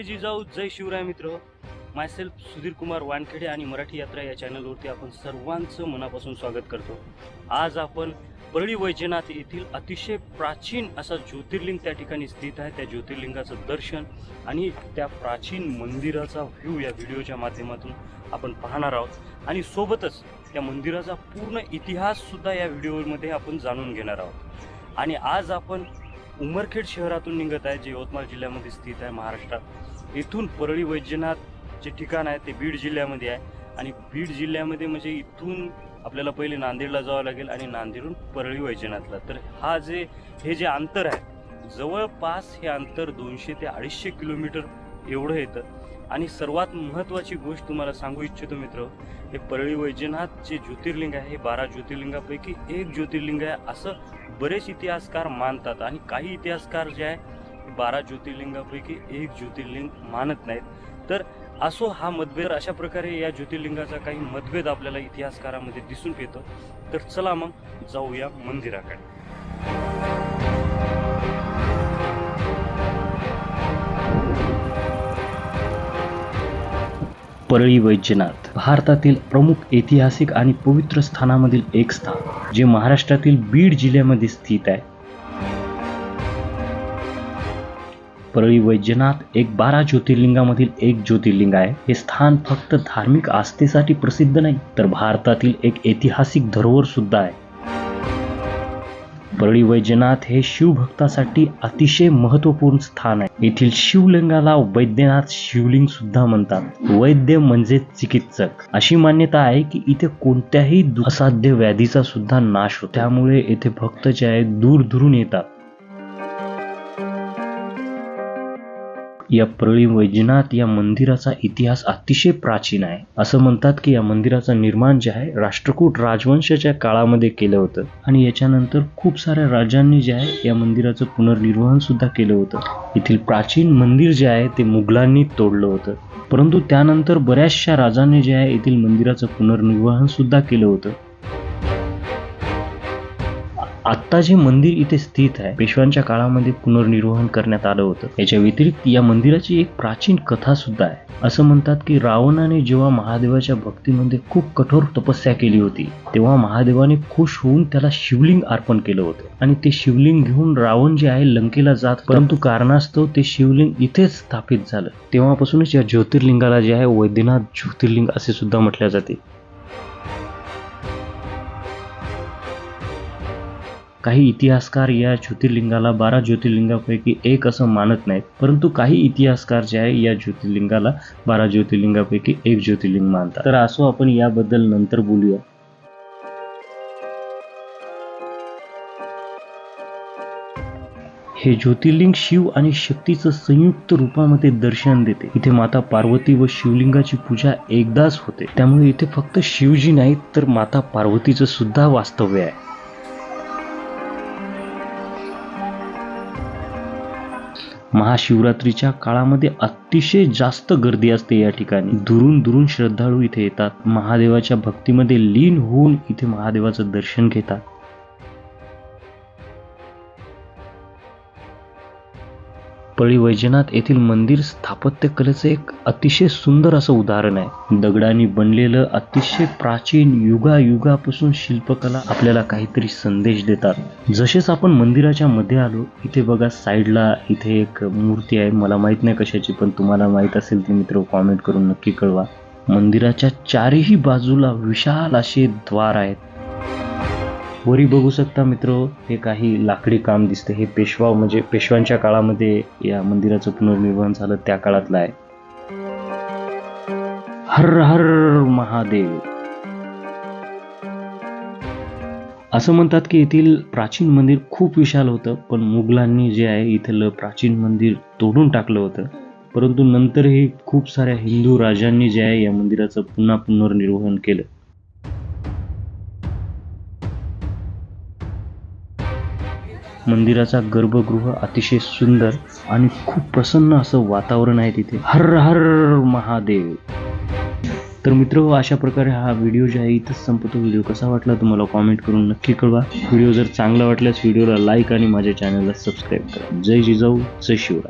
जय जिजाऊ जय शिवराय मित्र. मायसेल्फ सुधीर कुमार वानखेडे आणि मराठी यात्रा या चॅनलवरती आपण सर्वांचं मनापासून स्वागत करतो. आज आपण परळी वैजनाथ येथील अतिशय प्राचीन असा ज्योतिर्लिंग त्या ठिकाणी स्थित आहे. त्या ज्योतिर्लिंगाचं दर्शन आणि त्या प्राचीन मंदिराचा व्ह्यू या व्हिडिओच्या माध्यमातून आपण पाहणार आहोत. आणि सोबतच त्या मंदिराचा पूर्ण इतिहाससुद्धा या व्हिडिओमध्ये आपण जाणून घेणार आहोत. आणि आज आपण उमरखेड शहरातून निघत आहे जे यवतमाळ जिल्ह्यामध्ये स्थित आहे महाराष्ट्रात. इथून परळी वैद्यनाथ जे ठिकाण आहे ते बीड जिल्ह्यामध्ये आहे. आणि बीड जिल्ह्यामध्ये म्हणजे इथून आपल्याला पहिले नांदेडला जावं लागेल आणि नांदेडहून परळी वैजनाथला. तर हा जे हे जे अंतर आहे जवळपास हे अंतर दोनशे ते अडीचशे किलोमीटर एवढं येतं. आणि सर्वात महत्त्वाची गोष्ट तुम्हाला सांगू इच्छितो मित्र हे परळी वैजनाथ जे ज्योतिर्लिंग आहे हे बारा ज्योतिर्लिंगापैकी एक ज्योतिर्लिंग आहे असं बरेच इतिहासकार मानतात. आणि काही इतिहासकार जे आहे बारा ज्योतिर्लिंगापैकी एक ज्योतिर्लिंग मानत नाहीत. तर असो हा मतभेद अशा प्रकारे या ज्योतिर्लिंगाचा काही मतभेद आपल्याला इतिहासकारामध्ये दिसून येतो. तर चला मग जाऊया मंदिराकडे. परळी वैद्यनाथ भारतातील प्रमुख ऐतिहासिक आणि पवित्र स्थानामधील एक स्थान जे महाराष्ट्रातील बीड जिल्ह्यामध्ये स्थित आहे. परळी वैद्यनाथ एक बारा ज्योतिर्लिंगामधील एक ज्योतिर्लिंग आहे. हे स्थान फक्त धार्मिक आस्थेसाठी प्रसिद्ध नाही तर भारतातील एक ऐतिहासिक धरोहर सुद्धा आहे. परळी वैद्यनाथ हे शिवभक्तासाठी अतिशय महत्त्वपूर्ण स्थान आहे. येथील शिवलिंगाला वैद्यनाथ शिवलिंग सुद्धा म्हणतात. वैद्य म्हणजे चिकित्सक. अशी मान्यता आहे की इथे कोणत्याही दु- असाध्य व्याधीचा सुद्धा नाश होतो. त्यामुळे येथे भक्त जे आहेत दूर दुरून येतात. या परळी वैजनाथ या मंदिराचा इतिहास अतिशय प्राचीन आहे. असं म्हणतात की या मंदिराचं निर्माण जे आहे राष्ट्रकूट राजवंशाच्या काळामध्ये केलं होतं. आणि याच्यानंतर खूप साऱ्या राजांनी जे आहे या मंदिराचं पुनर्निर्वहन सुद्धा केलं होतं. येथील प्राचीन मंदिर जे आहे ते मुघलांनी तोडलं होतं. परंतु त्यानंतर बऱ्याचशा राजांनी जे आहे येथील मंदिराचं पुनर्निर्वहन सुद्धा केलं होतं. आत्ता जे मंदिर इथे स्थित आहे. पेशव्यांच्या काळामध्ये पुनर्निर्वहन करण्यात आलं होतं. याच्या व्यतिरिक्त या मंदिराची एक प्राचीन कथा सुद्धा आहे. असं म्हणतात की रावणाने जेव्हा महादेवाच्या भक्तीमध्ये खूप कठोर तपस्या केली होती तेव्हा महादेवाने खुश होऊन त्याला शिवलिंग अर्पण केलं होतं. आणि ते शिवलिंग घेऊन रावण जे आहे लंकेला जात परंतु कारणास्तव ते शिवलिंग इथेच स्थापित झालं. तेव्हापासूनच या ज्योतिर्लिंगाला जे आहे वैद्यनाथ ज्योतिर्लिंग असे सुद्धा म्हटले जाते. काही इतिहासकार या ज्योतिर्लिंगाला बारा ज्योतिर्लिंगापैकी एक असं मानत नाहीत. परंतु काही इतिहासकार जे आहे या ज्योतिर्लिंगाला बारा ज्योतिर्लिंगापैकी एक ज्योतिर्लिंग मानतात. तर असो आपण याबद्दल नंतर बोलूया. हे ज्योतिर्लिंग शिव आणि शक्तीचं संयुक्त रूपामध्ये दर्शन देते. इथे माता पार्वती व शिवलिंगाची पूजा एकदाच होते. त्यामुळे इथे फक्त शिवजी नाहीत तर माता पार्वतीचं सुद्धा वास्तव्य आहे. महाशिवरात्रीच्या काळामध्ये अतिशय जास्त गर्दी असते या ठिकाणी. दुरून दुरून श्रद्धाळू इथे येतात. महादेवाच्या भक्तीमध्ये लीन होऊन इथे महादेवाचं दर्शन घेतात. पळी वैजनाथ येथील मंदिर स्थापत्य कलेचं एक अतिशय सुंदर असं उदाहरण आहे. दगडांनी बनलेलं अतिशय प्राचीन युगायुगापासून शिल्पकला आपल्याला काहीतरी संदेश देतात. जसेच आपण मंदिराच्या मध्ये आलो इथे बघा साईडला इथे एक मूर्ती आहे. मला माहीत नाही कशाची पण तुम्हाला माहीत असेल ती मित्र कॉमेंट करून नक्की कळवा. मंदिराच्या चारही बाजूला विशाल असे द्वार आहेत. वरी बघू शकता मित्र हे काही लाकडी काम दिसते. हे पेशवा म्हणजे पेशव्यांच्या काळामध्ये या मंदिराचं पुनर्निर्माण झालं त्या काळातलं आहे. हर हर महादेव. असं म्हणतात की येथील प्राचीन मंदिर खूप विशाल होतं पण मुघलांनी जे आहे इथलं प्राचीन मंदिर तोडून टाकलं होतं. परंतु नंतरही खूप साऱ्या हिंदू राजांनी जे आहे या मंदिराचं पुन्हा पुनर्निर्वहन केलं. मंदिराचा गर्भगृह अतिशय सुंदर आणि खूप प्रसन्न असं वातावरण आहे तिथे. हर हर महादेव. तर मित्र अशा प्रकारे हा व्हिडिओ जे आहे इथंच संपतो. व्हिडिओ कसा वाटला तुम्हाला कॉमेंट करून नक्की कळवा. व्हिडिओ जर चांगला वाटल्यास व्हिडिओला लाईक आणि माझ्या चॅनलला सबस्क्राईब करा. जय जिजाऊ जय शिवराय.